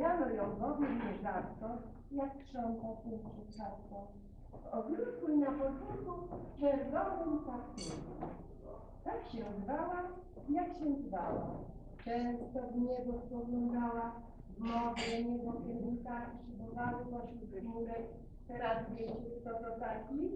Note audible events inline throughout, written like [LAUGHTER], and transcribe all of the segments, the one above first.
Widziano ją bowiem nierzadko, jak krząta tym czarko. W ogródku i na podwórku czerwonym kapturku. Tak się zwała, jak się zwała. Często w niebo spoglądała, w modre niebo kiedy tak przybywały pośród chmurek. Teraz wiecie, kto to taki?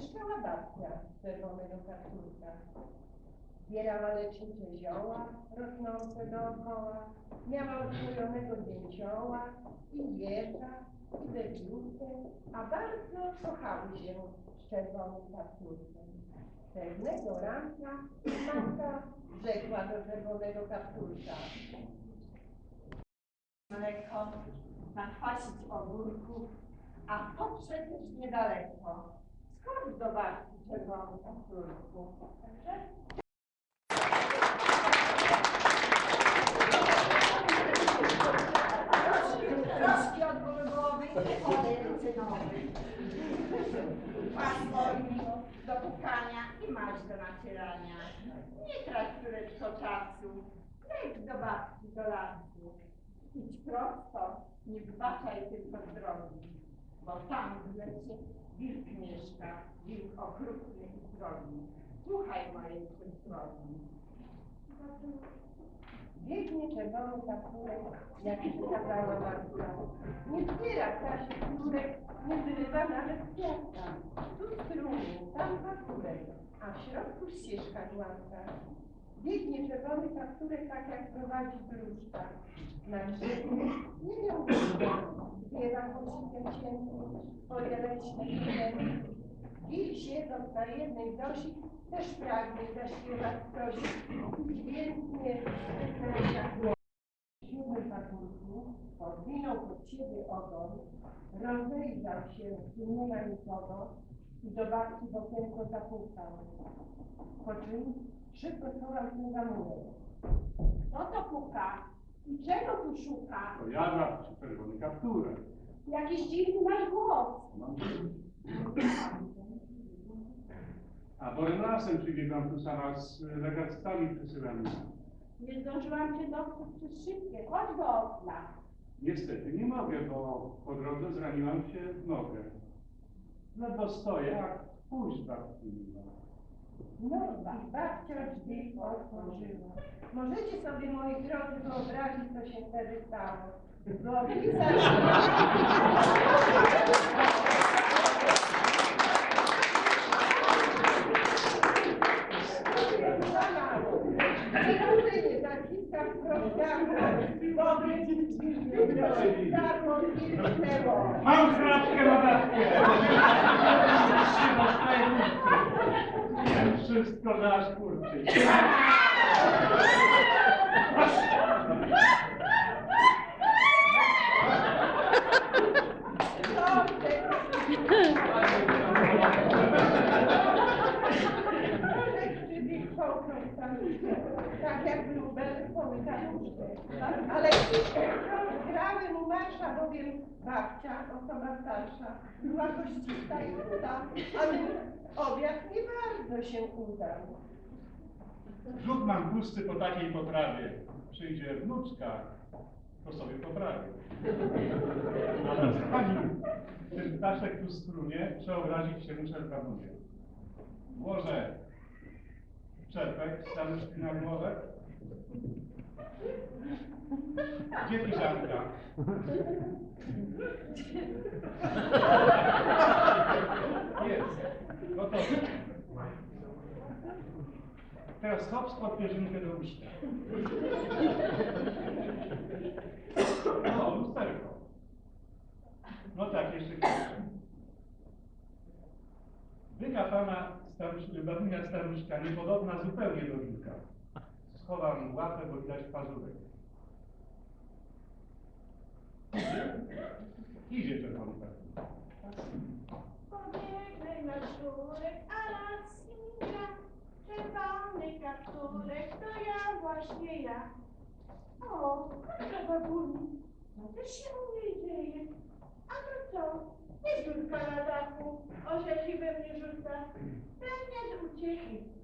Mieszkała babcia czerwonego kapturka. Zbierała lecznicze zioła rosnące dookoła, miała uzbrojonego dzięcioła i jeża, i wędrówkę, a bardzo kochały się z czerwonym kapturkiem. Pewnego ranka matka rzekła do czerwonego kapturka. mleko, nakwasić ogórków, a to przecież niedaleko. Skąd do czerwony kapturku? Masło do pukania i maź do nacierania. Nie trać córeczko czasu, leć do babci do lasu. Idź prosto, nie zbaczaj tylko drogi, bo tam w lesie wilk mieszka, wilk okrutny i srogi. Słuchaj mojej przystrogi. Biegnie czerwony kapturek, jak wskazała matka. Nie zbiera Kasia knurek, nie zrywa nawet kwiatka. Tu strumień, tam kapturek, a w środku ścieżka gładka. Biegnie czerwony kapturek, tak jak prowadzi wróżka. Na drzewie nie miał zbiera koszykiem cienkim, swoje leśne kwiaty. Wilk siedząc na jednej dosi, też pragnie zaśpiewać coś dźwięknie, jak siódmy pod siebie ogon, rozejrzał się, nie ma nikogo i do babci w okienko zapukał. Po czym szybko schował się za. Kto to puka? I czego tu szuka? To ja babci czerwony kapturek. Jakiś dziwny masz głos. Mam A borem lasem przybiegłam tu sama z lekarstwami przesyłanymi. Nie zdążyłam cię dostać przez szybkie. Chodź do okna. Niestety nie mogę, bo po drodze zraniłam się w nogę. Ledwo stoję, jak pójść babci nie ma. No, i babcia drzwi otworzyła. Możecie sobie, moi drodzy, wyobrazić, co się wtedy stało. [LAUGHS] Chrapkę na! Wiem wszystko, że aż marsza, bowiem babcia, osoba starsza, była goścista i chuda, ale obiad nie bardzo się udał. Brzuch mam gusty po takiej potrawie. Przyjdzie wnuczka, to sobie poprawię. Ale pani, ten ptaszek tu strunie, przeobrazić się muszę w kabunie. Włożę czepek, stanuszki na głowę, Gdzie piżamka? Jest. Gotowe. Teraz hop spod pierzynkę do usta. No, lusterko. No tak, jeszcze kilka. Wyka pana staruszka, babunia staruszka, niepodobna zupełnie do wilka. Schowam łapę, bo widać pazurek. Idzie czerwony tak. Pobiegnę na szurek, a las śmiga. Czerwony kapturek, to ja właśnie ja. O, proszę babuni, co też się u mnie dzieje? A to co? Nie dziurka na dachu, orzeci we mnie rzuca. Pewnie z uciechy.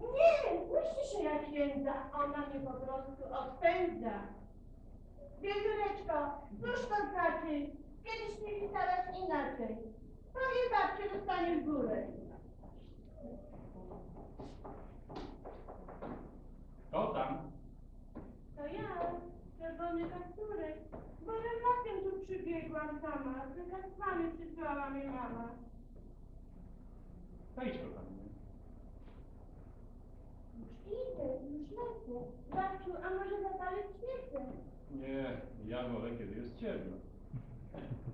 Nie, myśli się jak jędza, ona mnie po prostu odpędza. Wiewióreczko, cóż to znaczy? Kiedyś mieli teraz inaczej. Powiem babci, dostanie w górę. Kto tam? To ja, czerwony kapturek. Może latem tu przybiegłam sama, z lekarstwami przysłała mnie mama. Wejdź do pan. Już idę, lecę. Babciu, a może zapalić świecę? Nie, ja wolę, kiedy jest ciemno.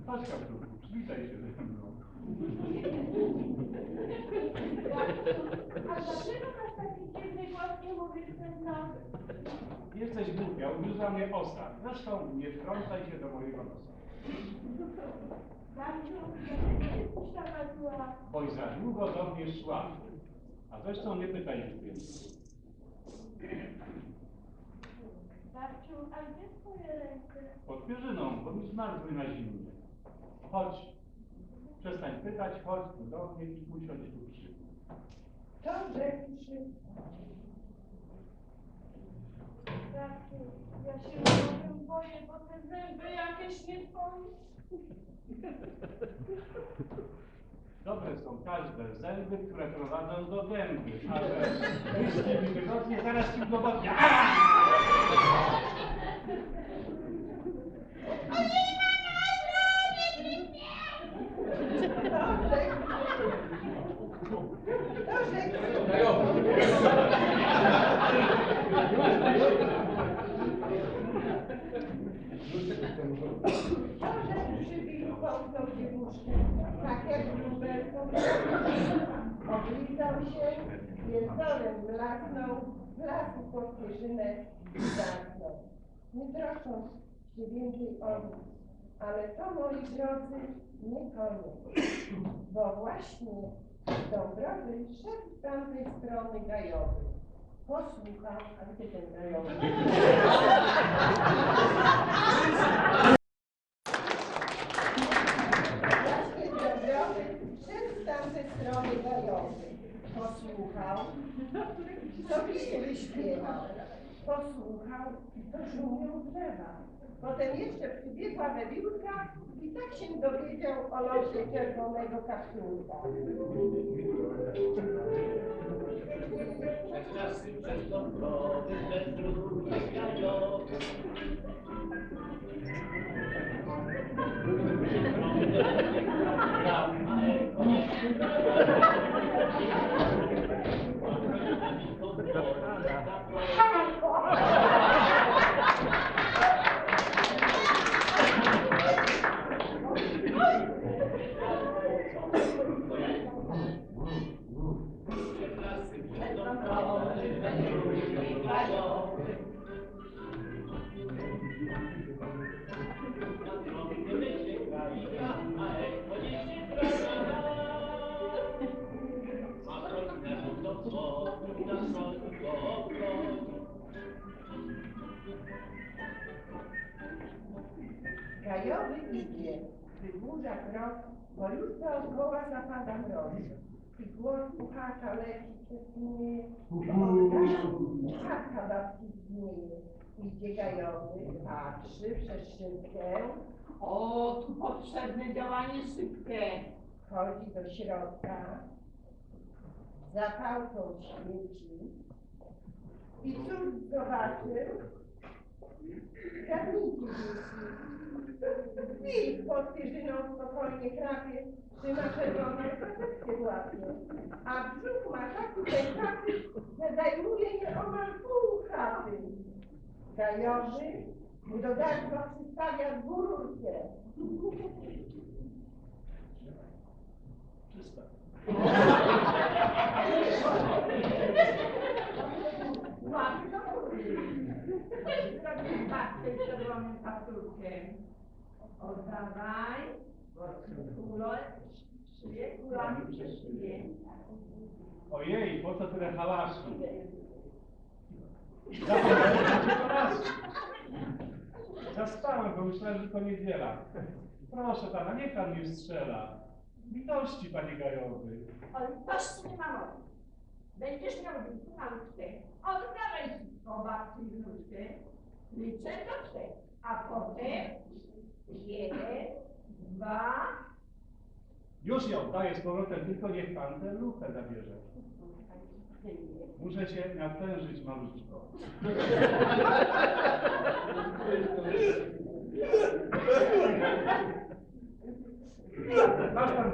Chodź kapturku, przywitaj się ze mną. A dlaczego masz taki dziwny głos i mówisz nos? Jesteś głupia, ugryzła mnie osa. Zresztą nie wtrącaj się do mojego nosa. Babciu, jesteś taka zła? Boś za długo do mnie szła. A zresztą nie pytaj już więcej. Babciu, a gdzie twoje ręce? Pod pierzyną, bo mi zmarzły na zimnie. Chodź. Przestań pytać, chodź tu do mnie i usiądź tu przy. To rzeczy. Babciu, ja się trochę boję, bo te zęby jakieś nie twoje. [LAUGHS] Dobre są każde zęby, które prowadzą do gęby, ale myśli mi wygodnie, zaraz ci udowodnię. Może kątą dziewuszkę, tak jak bluberką. Oblizał się, wieczorem blasnął, blasł pod pierzynę i zamknął. Nie troszcząc się więcej o nic, ale to, moi drodzy, nie koniec, bo właśnie Dąbrowy szedł z tamtej strony gajowy. Posłuchał, a gdzie ten gajowy? Właśnie Dąbrowy szedł z tamtej strony gajowy. Posłuchał, co pieśń śpiewał. Posłuchał, to szumiał drzewa. Potem jeszcze przybiegła Wewiórka i tak się dowiedział o losie czerwonego. Czasy dąbrowy, dróg gajowy. Czasy krok, bo już dookoła zapada mrok. I głos puchacza leci przez mnie, Chatka babci znieje. Idzie gajowy, patrzy przez szybkę, O, tu potrzebne działanie szybkie. wchodzi do środka, zapałką świeci, I cóż zobaczył? Gadnijcie dzieci. Wilk pod pierzyną spokojnie krapie, trzyma czerwoną krateczkę łapie. A brzuch ma taki pękaty, że zajmuje je omal pół chaty. Gajowy mu do gardła przystawia górkę. Czysta. [LAUGHS] Łapy do góry. Zrobił babkę czerwonym kapturkiem. Oddawaj, kulą, szyję kulami przez szyję. Ojej, po co tyle hałasu? Zaspałem, bo myślałem, że to niedziela. Proszę pana, niech pan nie strzela. Litości, panie Gajowy. Oj, toż nie ma mowy. Będziesz miał nauczkę. Oddawaj o babci wnuczkę. Liczę do trzech. A potem jeden, dwa, Już ją oddaję z powrotem, tylko niech pan tę lufę zabierze. Muszę się natężyć maluczko. [LAUGHS] Masz pan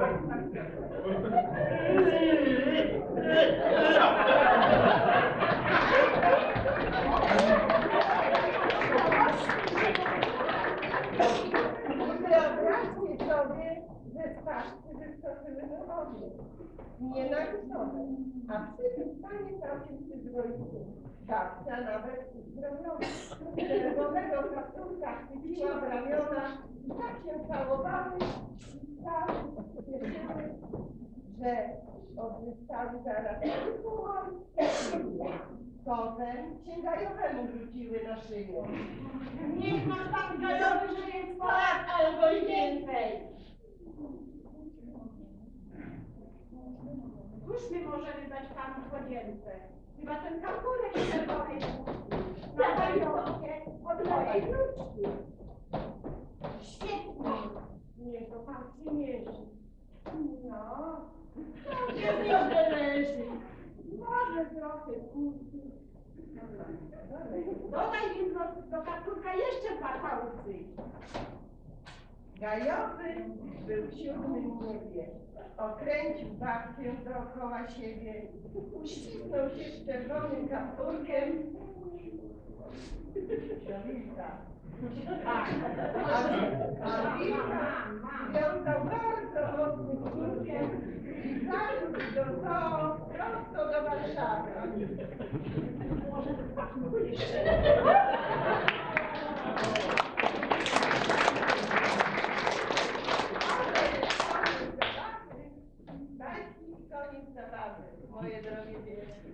sobie, że spaszcie wyskoczyły do wody. Nienawidzone, a przy tym stanie całkiem przyzwoicie. Kapcia nawet uzdrowiona. Czerwonego kapturka chwyciła w ramiona i tak się całowały i tak cieszyły, że odzyskały zaraz Potem księgajowemu wróciły na szyję. Niech masz pan gajowy, że jest sto lat albo i więcej. Cóż my możemy dać panu podzielce? Chyba ten kapurek czerwonej na gajowkę od mojej wnuczki. Świetnie. Niech to pan przymierzy. No, to się z nią leży. Może trochę kurki. Dodaj mi do, do kapturka jeszcze dwa kałucy. Gajowy był siódmym niebie. Okręcił babkę dookoła siebie. Uścisnął się z czerwonym kapturkiem. Tak. A, a Wilka wiązał bardzo mocnym kciukiem i zawiózł do zoo prosto do Warszawy. Taki koniec zabawy, moje drogie dzieci.